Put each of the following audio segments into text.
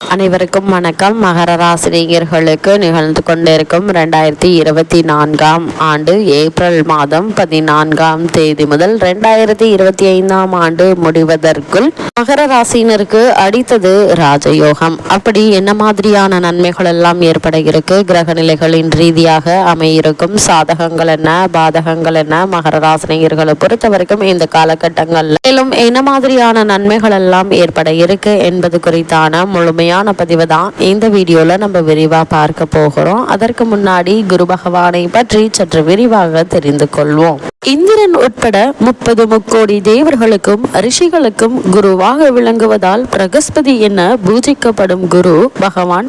அனைவருக்கும் வணக்கம். மகர ராசினியர்களுக்கு நிகழ்ந்து கொண்டிருக்கும் ரெண்டாயிரத்தி இருபத்தி நான்காம் ஆண்டு ஏப்ரல் மாதம் பதினான்காம் தேதி முதல் ரெண்டாயிரத்தி இருபத்தி ஐந்தாம் ஆண்டு முடிவதற்குள் மகர ராசினருக்கு அடித்தது ராஜயோகம். அப்படி என்ன மாதிரியான நன்மைகள் எல்லாம் ஏற்பட இருக்கு கிரக நிலைகளின் ரீதியாக அமையிருக்கும் சாதகங்கள் என்ன? பாதகங்கள் என்ன? மகர ராசினியர்களை பொறுத்த வரைக்கும் இந்த காலகட்டங்கள்ல மேலும் என்ன மாதிரியான நன்மைகள் எல்லாம் ஏற்பட இருக்கு என்பது குறித்தான முழுமையான பதிவு தான் இந்த வீடியோவில் நம்ம விரிவாக பார்க்க போகிறோம். அதற்கு முன்னாடி குரு பகவானை பற்றி சற்று விரிவாக தெரிந்து கொள்வோம். இந்திரன் உட்பட முப்பது முக்கோடி தேவர்களுக்கும் ரிஷிகளுக்கும் குருவாக விளங்குவதால் பிரகஸ்பதி என பூஜிக்கப்படும் குரு பகவான்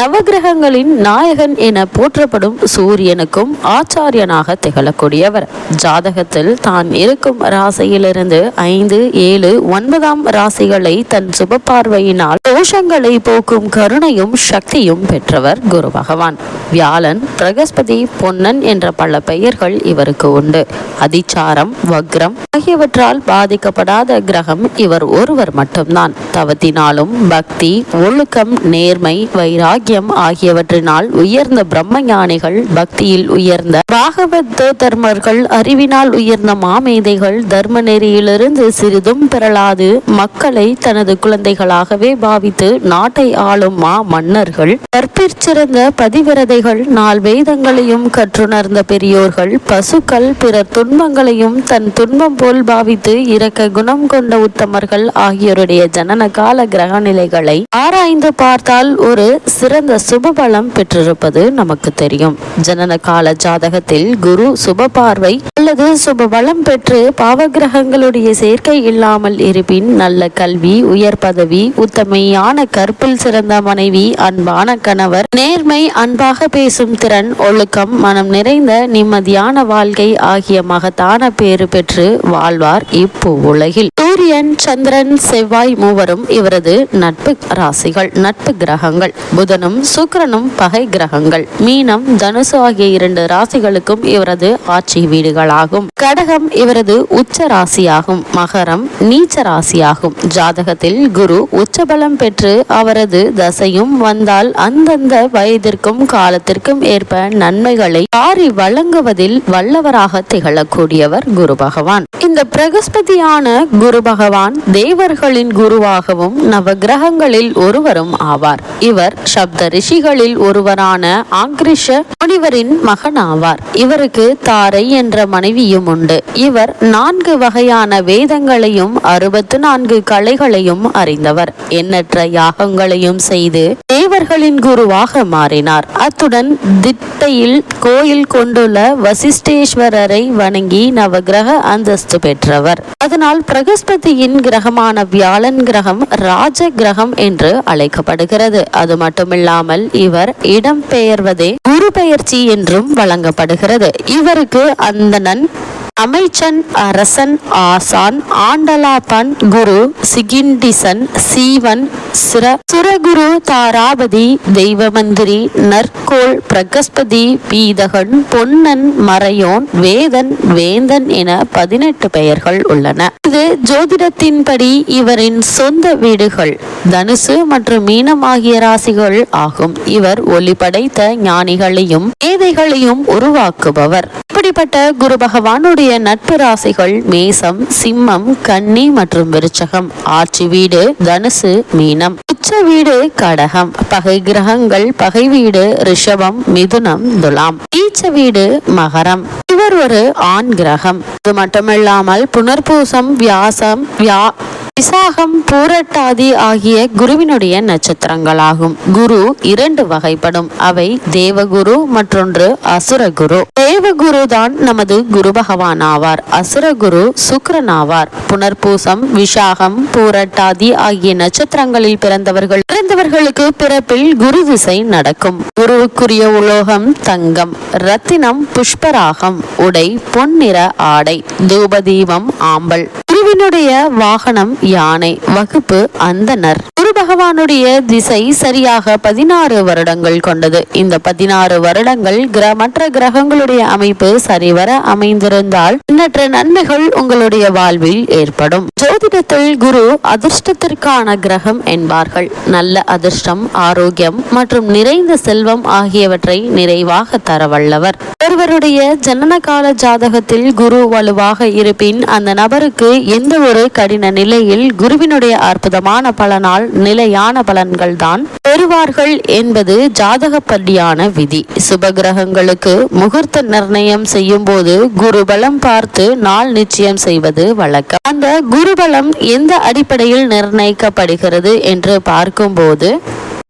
நவகிரகங்களின் நாயகன் என போற்றப்படும் சூரியனுக்கும் ஆச்சாரியனாக திகழக்கூடியவர். ஜாதகத்தில் தான் இருக்கும் ராசியிலிருந்து ஐந்து ஏழு ஒன்பதாம் ராசிகளை தன் சுப பார்வையினால் தோஷங்களை போக்கும் கருணையும் சக்தியும் பெற்றவர் குரு பகவான். வியாழன் பிரகஸ்பதி பொன்னன் என்ற பல பெயர்கள் இவருக்கு உண்டு. அதிச்சாரம் வக்ரம் ஆகியவற்றால் பாதிக்கப்படாத கிரகம் இவர் ஒருவர் மட்டும்தான். தவத்தினாலும் பக்தி ஒழுக்கம் நேர்மை வைராகியம் ஆகியவற்றினால் உயர்ந்த பிரம்ம ஞானிகள் பக்தியில் உயர்ந்த பாகவத தர்மர்கள் அறிவினால் உயர்ந்த மாமேதைகள் தர்ம நெறியிலிருந்து சிறிதும் பெறலாது. மக்களை தனது குழந்தைகளாகவே பாவித்து நாட்டை ஆளும் மா மன்னர்கள். கற்பிற்சிறந்த பதிவிரதைகள் நாள் வேதங்களையும் கற்றுணர்ந்த பெரியோர்கள் பசுக்கள் பிறர் துன்பங்களையும் தன் துன்பம் போல் பாவித்து இரக்க குணம் கொண்ட உத்தமர்கள் ஆகியோருடைய ஜனன கால கிரக நிலைகளை ஆராய்ந்து பார்த்தால் ஒரு சிறந்த சுபபலம் பெற்றிருப்பது நமக்கு தெரியும். ஜனன கால ஜாதகத்தில் குரு சுப பார்வை அல்லது சுப பலம் பெற்று பாவகிரகங்களுடைய சேர்க்கை இல்லாமல் இருப்பின் நல்ல கல்வி உயர் பதவி உத்தமையான கற்பில் சிறந்த மனைவி அன்பான கணவர் நேர்மை அன்பாக பேசும் திறன் ஒழுக்கம் மனம் நிறைந்த நிம்மதியான வாழ்க்கை ஆகிய மகத்தான பேறு பெற்று வாழ்வார் இப்போ உலகில். சூரியன் சந்திரன் செவ்வாய் மூவரும் இவரது நட்பு ராசிகள் நட்பு கிரகங்கள். புதனும் சுக்கிரனும் பகை கிரகங்கள். மீனம் தனுசு ஆகிய இரண்டு ராசிகளுக்கும் இவரது ஆட்சி வீடுகளாகும். கடகம் இவரது உச்ச ராசியாகும். மகரம் நீச்ச ராசியாகும். ஜாதகத்தில் குரு உச்சபலம் பெற்று அவரது தசையும் வந்தால் அந்தந்த வயதிற்கும் காலத்திற்கும் ஏற்ப நன்மைகளை பாரி வழங்குவதில் வல்லவராக திகழக்கூடியவர் குரு பகவான். இந்த பிரகஸ்பதியான குரு பகவான் தேவர்களின் குருவாகவும் நவகிரகங்களில் ஒருவரும் ஆவார். இவர் சப்த ரிஷிகளில் ஒருவரான ஆங்கிரிஷ முனிவரின் மகன் ஆவார் இவருக்கு தாரை என்ற மனைவியும் உண்டு. இவர் நான்கு வகையான வேதங்களையும் அறுபத்து நான்கு கலைகளையும் அறிந்தவர். எண்ணற்ற யாகங்களையும் செய்து தேவர்களின் குருவாக மாறினார். அத்துடன் திட்டையில் கோயில் கொண்டுள்ள வசிஷ்டேஸ்வரரை வணங்கி நவகிரக அந்தஸ்து பெற்றவர். அதனால் பிரகஸ்பதியின் கிரகமான வியாழன் கிரகம் ராஜ கிரகம் என்று அழைக்கப்படுகிறது. அது மட்டுமில்லாமல் இவர் இடம் பெயர்வதே குரு பெயர்ச்சி என்றும் வழங்கப்படுகிறது. இவருக்கு அந்தணன் அமைச்சன் அரசன் ஆசான் ஆண்டலாபன் குரு சிகிண்டிசன் சீவன் சிர சுரகுரு தாராபதி தெய்வமந்திரி நற்கோள் பிரகஸ்பதி பீதகன் பொன்னன் மறையோன் வேதன் வேந்தன் என பதினெட்டு பெயர்கள் உள்ளன. இது ஜோதிடத்தின்படி இவரின் சொந்த வீடுகள். தனுசு மற்றும் மீனம் ஆகிய ராசிகள் ஆகும். இவர் ஒளி படைத்த ஞானிகளையும் வேதைகளையும் உருவாக்குபவர். இப்படிப்பட்ட குரு பகவானுடைய நட்பு ராசிகள் மேசம் சிம்மம் கன்னி மற்றும் விருச்சகம். ஆட்சி வீடு தனுசு மீனம். உச்ச வீடு கடகம். பகை கிரகங்கள் பகை வீடு ரிஷபம் மிதுனம் துலாம். நீச்ச வீடு மகரம். இவர் ஒரு ஆண் கிரகம். இது மட்டுமில்லாமல் புனர்பூசம் வியாசம் வியா விசாகம் பூரட்டாதி ஆகிய குருவினுடைய நட்சத்திரங்களாகும். குரு இரண்டு வகைப்படும். அவை தேவகுரு மற்றொன்று அசுரகுரு. தேவகுரு தான் நமது குரு பகவான் ஆவார் அசுரகுரு சுக்ரன் ஆவார் புனர்பூசம் விசாகம் பூரட்டாதி ஆகிய நட்சத்திரங்களில் பிறந்தவர்கள். பிறந்தவர்களுக்கு பிறப்பில் குரு திசை நடக்கும். குருவுக்குரிய உலோகம் தங்கம். ரத்தினம் புஷ்பராகம் உடை பொன்னிற ஆடை. தூபதீபம் ஆம்பல். குருவினுடைய வாகனம் யானை வகுப்பு அந்தனர் குரு பகவானுடைய திசை சரியாக பதினாறு வருடங்கள் கொண்டது. இந்த பதினாறு வருடங்கள் மற்ற கிரகங்களுடைய அமைப்பு சரிவர அமைந்திருந்தால் எண்ணற்ற நன்மைகள் உங்களுடைய வாழ்வில் ஏற்படும். ஜோதிடத்தில் குரு அதிர்ஷ்டத்திற்கான கிரகம் என்பார்கள். நல்ல அதிர்ஷ்டம் ஆரோக்கியம் மற்றும் நிறைந்த செல்வம் ஆகியவற்றை நிறைவாக தரவல்லவர் ஒருவருடைய ஜனன கால ஜாதகத்தில் குரு வலுவாக இருப்பின் அந்த நபருக்கு எந்த ஒரு கடின நிலையில் குருவினுடைய அற்புதமான பலனால் நிலையான பலன்கள் தான் பெறுவார்கள் என்பது ஜாதகப்படியான விதி. சுப கிரகங்களுக்கு முகூர்த்த நிர்ணயம் செய்யும் போது குருபலம் பார்த்து நாள் நிச்சயம் செய்வது வழக்கம். அந்த குருபலம் எந்த அடிப்படையில் நிர்ணயிக்கப்படுகிறது என்று பார்க்கும்போது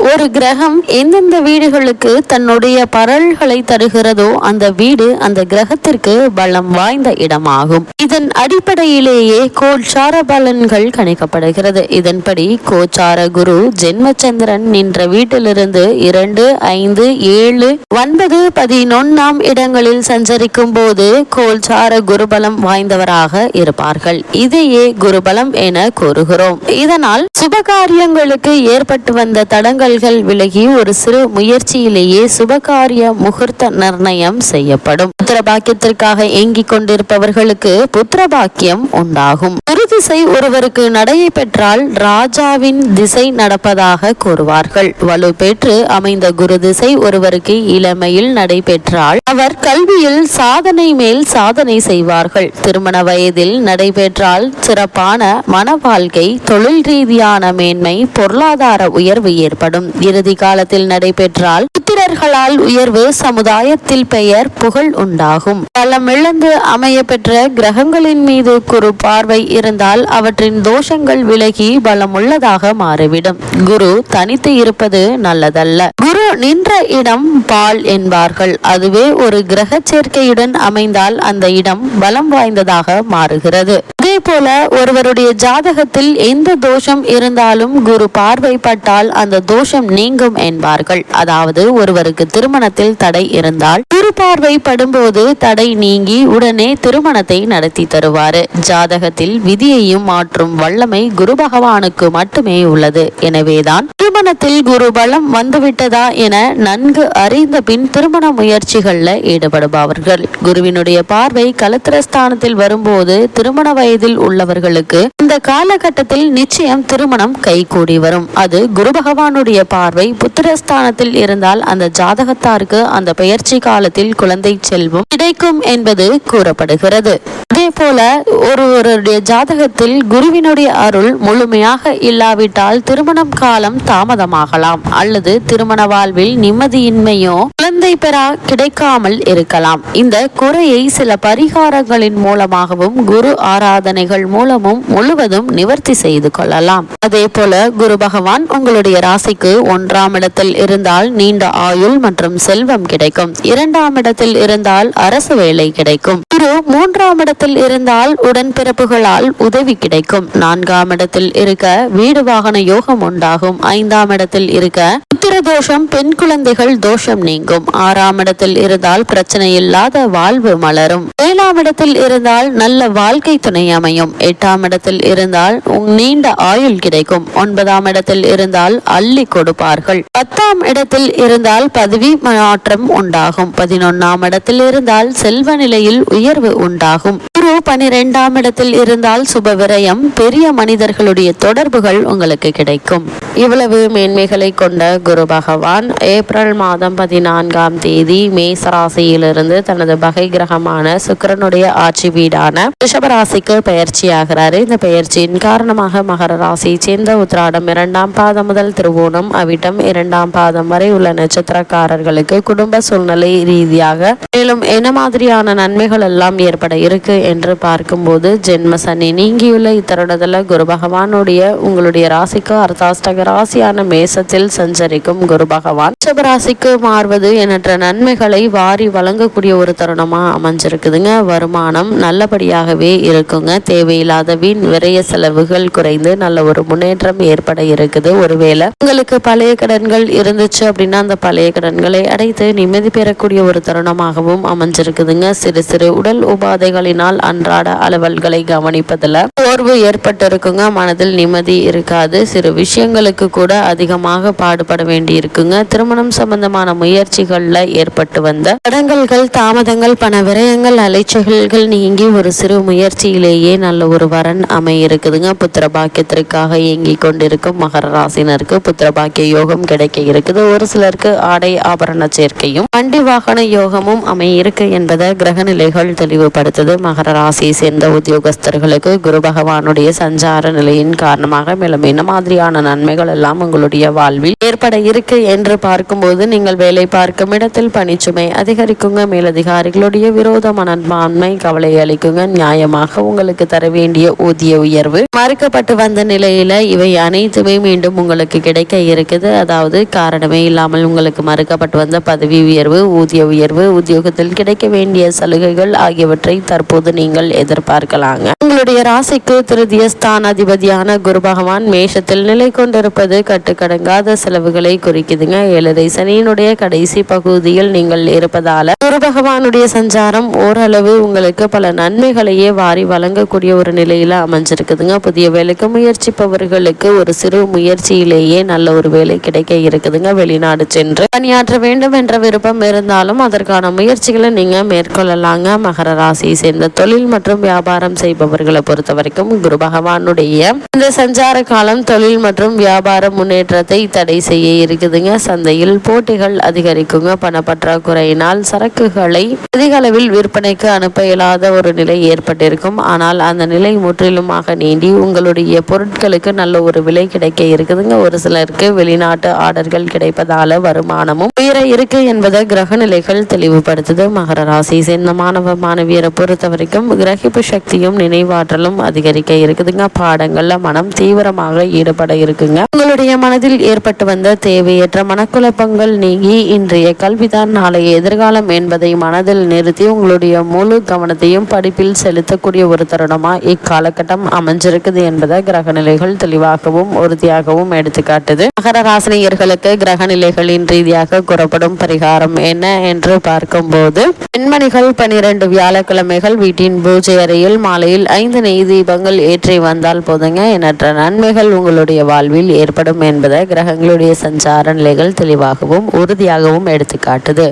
ஒரு கிரகம் எந்தெந்த வீடுகளுக்கு தன்னுடைய பரல்களை தருகிறதோ அந்த வீடு அந்த கிரகத்திற்கு பலம் வாய்ந்த இடமாகும். இதன் அடிப்படையிலேயே கோச்சார பலன்கள் கணிக்கப்படுகிறது. இதன்படி கோச்சார குரு ஜென்மச்சந்திரன் நின்ற வீட்டிலிருந்து இரண்டு ஐந்து ஏழு ஒன்பது பதினொன்னாம் இடங்களில் சஞ்சரிக்கும் போது கோல்சார குருபலம் வாய்ந்தவராக இருப்பார்கள். இதையே குருபலம் என கூறுகிறோம். இதனால் சுபகாரியங்களுக்கு ஏற்பட்டு வந்த தடங்கள் தடங்கல்கள் விலகி ஒரு சிறு முயற்சியிலேயே சுபகாரிய முகூர்த்த நிர்ணயம் செய்யப்படும். புத்திர பாக்கியத்திற்காக ஏங்கிக் கொண்டிருப்பவர்களுக்கு புத்திர பாக்கியம் உண்டாகும். திசை ஒருவருக்கு நடையை பெற்றால் ராஜாவின் திசை நடப்பதாக கூறுவார்கள். வலு பெற்று அமைந்த குரு திசை ஒருவருக்கு இளமையில் நடைபெற்றால் அவர் கல்வியில் சாதனை மேல் சாதனை செய்வார்கள். திருமண வயதில் நடைபெற்றால் சிறப்பான மன வாழ்க்கை தொழில் ரீதியான மேன்மை பொருளாதார உயர்வு ஏற்படும். இறுதி காலத்தில் நடைபெற்றால் புத்திரர்களால் உயர்வு சமுதாயத்தில் பெயர் புகழ் உண்டாகும். பலமிழந்து அமைய பெற்ற கிரகங்களின் மீது குறு பார்வை இருந்தால் அவற்றின் தோஷங்கள் விலகி பலமுள்ளதாக மாறிவிடும். குரு தனித்து இருப்பது நல்லதல்ல. குரு நின்ற இடம் பால் என்பார்கள். அதுவே ஒரு கிரக சேர்க்கையுடன் அமைந்தால் அந்த இடம் பலம் வாய்ந்ததாக மாறுகிறது. அதே போல ஒருவருடைய ஜாதகத்தில் எந்த தோஷம் இருந்தாலும் குரு பார்வைப்பட்டால் அந்த தோஷம் நீங்கும் என்பார்கள். அதாவது ஒருவருக்கு திருமணத்தில் தடை இருந்தால் குரு பார்வை படும்போது தடை நீங்கி உடனே திருமணத்தை நடத்தி தருவார். ஜாதகத்தில் விதியையும் மாற்றும் வல்லமை குரு பகவானுக்கு மட்டுமே உள்ளது. எனவேதான் திருமணத்தில் குரு பலம் வந்துவிட்டதா என நன்கு அறிந்த பின் திருமண முயற்சிகள்ல ஈடுபடுபவர்கள். குருவினுடைய பார்வை கலத்திரஸ்தானத்தில் வரும்போது திருமண வயதில் உள்ளவர்களுக்கு இந்த காலகட்டத்தில் நிச்சயம் திருமணம் கைகூடி வரும். அது குரு பகவானுடைய பார்வை புத்திரஸ்தானத்தில் இருந்தால் அந்த ஜாதகத்தாருக்கு அந்த பெயர்ச்சி காலத்தில் குழந்தை செல்வம் கிடைக்கும் என்பது கூறப்படுகிறது. அதே போல ஒருவருடைய ஜாதகத்தில் குருவினுடைய அருள் முழுமையாக இல்லாவிட்டால் திருமணம் காலம் தாமதமாகலாம் அல்லது திருமண வாழ்வில் நிம்மதியின்மையோ குழந்தை பெறா கிடைக்காமல் இருக்கலாம். இந்த குறையை சில பரிகாரங்களின் மூலமாகவும் குரு ஆராதனை சாதனைகள் மூலமும் முழுவதும் நிவர்த்தி செய்து கொள்ளலாம். அதே போல குரு பகவான் உங்களுடைய ராசிக்கு ஒன்றாம் இடத்தில் இருந்தால் நீண்ட ஆயுள் மற்றும் செல்வம் கிடைக்கும். இரண்டாம் இடத்தில் இருந்தால் அரசு வேலை கிடைக்கும். குரு மூன்றாம் இடத்தில் இருந்தால் உடன்பிறப்புகளால் உதவி கிடைக்கும். நான்காம் இடத்தில் இருக்க வீடு வாகன யோகம் உண்டாகும். ஐந்தாம் இடத்தில் இருக்க தோஷம் பெண் குழந்தைகள் தோஷம் நீங்கும். ஆறாம் இடத்தில் இருந்தால் பிரச்சனை இல்லாத வாழ்வு மலரும். ஏழாம் இடத்தில் இருந்தால் நல்ல வாழ்க்கை துணை அமையும். எட்டாம் இடத்தில் இருந்தால் நீண்ட ஆயுள் கிடைக்கும். ஒன்பதாம் இடத்தில் இருந்தால் அள்ளி கொடுப்பார்கள். பத்தாம் இடத்தில் இருந்தால் பதவி மாற்றம் உண்டாகும். பதினொன்னாம் இடத்தில் இருந்தால் செல்வ நிலையில் உயர்வு உண்டாகும். குரு பனிரெண்டாம் இடத்தில் இருந்தால் சுப விரயம் பெரிய மனிதர்களுடைய தொடர்புகள் உங்களுக்கு கிடைக்கும். இவ்வளவு மேன்மைகளை கொண்ட குரு பகவான் ஏப்ரல் மாதம் பதினான்காம் தேதி மேசராசியிலிருந்து தனது பகை கிரகமான சுக்கரனுடைய ஆட்சி வீடான ரிஷபராசிக்கு பயிற்சியாகிறாரு இந்த பயிற்சியின் காரணமாக மகர ராசியை சேர்ந்த உத்ராடம் இரண்டாம் பாதம் முதல் திருவோணம் அவிட்டம் இரண்டாம் பாதம் வரை உள்ள நட்சத்திரக்காரர்களுக்கு குடும்ப சூழ்நிலை ரீதியாக மேலும் என்ன மாதிரியான நன்மைகள் எல்லாம் ஏற்பட இருக்கு என்று பார்க்கும்போது ஜென்ம சனி நீங்கியுள்ள இத்தருடத்தில் குரு பகவானுடைய உங்களுடைய ராசிக்கு அர்த்தாஷ்டக ராசியான மேசத்தில் சஞ்சரிக்கும் குரு பகவான். ரிஷபராசிக்கு மாறுவது எண்ணற்ற நன்மைகளை வாரி வழங்கக்கூடிய ஒரு தருணமா அமைஞ்சிருக்குதுங்க. வருமானம் நல்லபடியாகவே இருக்குங்க. தேவையில்லாத வீண் விரைய செலவுகள் குறைந்து நல்ல ஒரு முன்னேற்றம் ஏற்பட இருக்குது. ஒருவேளை உங்களுக்கு பழைய கடன்கள் இருந்துச்சு அப்படின்னா அந்த பழைய கடன்களை அடைத்து நிம்மதி பெறக்கூடிய ஒரு தருணமாகவும் அமைஞ்சிருக்குதுங்க. சிறு சிறு உடல் உபாதைகளினால் அன்றாட அலுவல்களை கவனிப்பதில் சோர்வு ஏற்பட்டிருக்குங்க. மனதில் நிம்மதி இருக்காது. சிறு விஷயங்களுக்கு கூட அதிகமாக பாடுபட வேண்டி இருக்குங்க திருமணம் சம்பந்தமான முயற்சிகளில் ஏற்பட்டு வந்த தடங்கல்கள் தாமதங்கள் பண விரயங்கள் அலைச்சல்கள் நீங்கி ஒரு சிறு முயற்சியிலேயே நல்ல ஒரு வரன் அமைய இருக்குதுங்க புத்திர பாக்கியத்திற்காக இயங்கி கொண்டிருக்கும் மகர ராசினருக்கு புத்திர பாக்கிய யோகம் கிடைக்க இருக்குது. ஒரு சிலருக்கு ஆடை ஆபரண சேர்க்கையும் வண்டி வாகன யோகமும் அமைய இருக்கு என்பதை கிரக நிலைகள் தெளிவுபடுத்துது. மகர ராசியை சேர்ந்த உத்தியோகஸ்தர்களுக்கு குரு பகவானுடைய சஞ்சார நிலையின் காரணமாக மேலும் என்ன மாதிரியான நன்மைகள் எல்லாம் உங்களுடைய வாழ்வில் ஏற்பட இருக்கு என்று பார்க்கும்போது நீங்கள் வேலை பார்க்கும் இடத்தில் பணிச்சுமை அதிகரிக்குங்க. மேலதிகாரிகளுடைய விரோத மனப்பான்மை கவலை அளிக்குங்க. நியாயமாக உங்களுக்கு தர வேண்டிய ஊதிய உயர்வு மறுக்கப்பட்டு வந்த நிலையில இவை அனைத்துமே மீண்டும் உங்களுக்கு கிடைக்க இருக்குது. அதாவது காரணமே இல்லாமல் உங்களுக்கு மறுக்கப்பட்டு வந்த பதவி உயர்வு ஊதிய உயர்வு உத்தியோகத்தில் கிடைக்க வேண்டிய சலுகைகள் ஆகியவற்றை தற்போது நீங்கள் எதிர்பார்க்கலாங்க. உங்களுடைய ராசிக்கு திருதிய ஸ்தானாதிபதியான குரு பகவான் மேஷத்தில் நிலை கொண்டிருப்பது கட்டுக்கடங்காத செலவுகளை குறிக்குதுங்க. ஏழரை சனியினுடைய கடைசி பகுதியில் நீங்கள் இருப்பதால குரு பகவானுடைய சஞ்சாரம் ஓரளவு உங்களுக்கு பல நன்மைகளையே வாரி வழங்கக்கூடிய ஒரு நிலையில அமைஞ்சிருக்குதுங்க. புதிய வேலைக்கு முயற்சிப்பவர்களுக்கு ஒரு சிறு முயற்சியிலேயே நல்ல ஒரு வேலை கிடைக்க இருக்குதுங்க. வெளிநாடு சென்று பணியாற்ற வேண்டும் என்ற விருப்பம் இருந்தாலும் அதற்கான முயற்சிகளை நீங்க மேற்கொள்ளலாங்க. மகர ராசியை சேர்ந்த தொழில் மற்றும் வியாபாரம் செய்பவர்களை பொறுத்த வரைக்கும் குரு பகவானுடைய இந்த சஞ்சார காலம் தொழில் மற்றும் வியாபார முன்னேற்றத்தை தடை செய்ய இருக்குதுங்க. சந்தையில் போட்டிகள் அதிகரிக்குங்க. பணப்பற்றாக்குறையினால் சரக்குகளை அதிக அளவில் விற்பனைக்கு அனுப்ப இயலாத ஒரு நிலை ஏற்பட்டிருக்கும். ஆனால் அந்த நிலை முற்றிலுமாக நீண்டி உங்களுடைய பொருட்களுக்கு நல்ல ஒரு விலை கிடைக்க இருக்குதுங்க. ஒரு சிலருக்கு வெளிநாட்டு ஆர்டர்கள் கிடைப்பதால வருமானமும் உயர இருக்கு என்பதை கிரக நிலைகள் தெளிவுபடுத்துது. மகர ராசி சேர்ந்த மாணவ மாணவியரை பொறுத்த வரைக்கும் கிரகிப்பு சக்தியும் நினைவாற்றலும் அதிகரிக்க இருக்குதுங்க. பாடங்கள்ல மனம் தீவிரமாக ஈடுபட இருக்குங்க. உங்களுடைய மனதில் ஏற்பட்டு வந்த தேவையற்ற மனக்குழப்பங்கள் நீங்கி இன்றைய கல்விதான் நாளைய எதிர்காலம் என்பதை மனதில் நிறுத்தி உங்களுடைய முழு கவனத்தையும் படிப்பில் செலுத்தக்கூடிய ஒரு தருணமா இக்காலகட்டம் அமைஞ்சிருக்குது என்பதை கிரக நிலைகள் தெளிவாகவும் உறுதியாகவும் எடுத்துக்காட்டுது. மகர ராசினியர்களுக்கு கிரக நிலைகளின் ரீதியாக கூறப்படும் பரிகாரம் என்ன என்று பார்க்கும்போது பெண்மணிகள் பனிரெண்டு வியாழக்கிழமைகள் வீட்டின் பூஜை அறையில் மாலையில் ஐந்து நெய் தீபங்கள் ஏற்றி வந்தால் போதுங்க. எண்ணற்ற நன்மைகள் உங்களுடைய வாழ்வில் ஏற்படும் என்பதை கிரகங்களுடைய சஞ்சார நிலைகள் தெளிவாகவும் உறுதியாகவும் எடுத்துக்காட்டுது.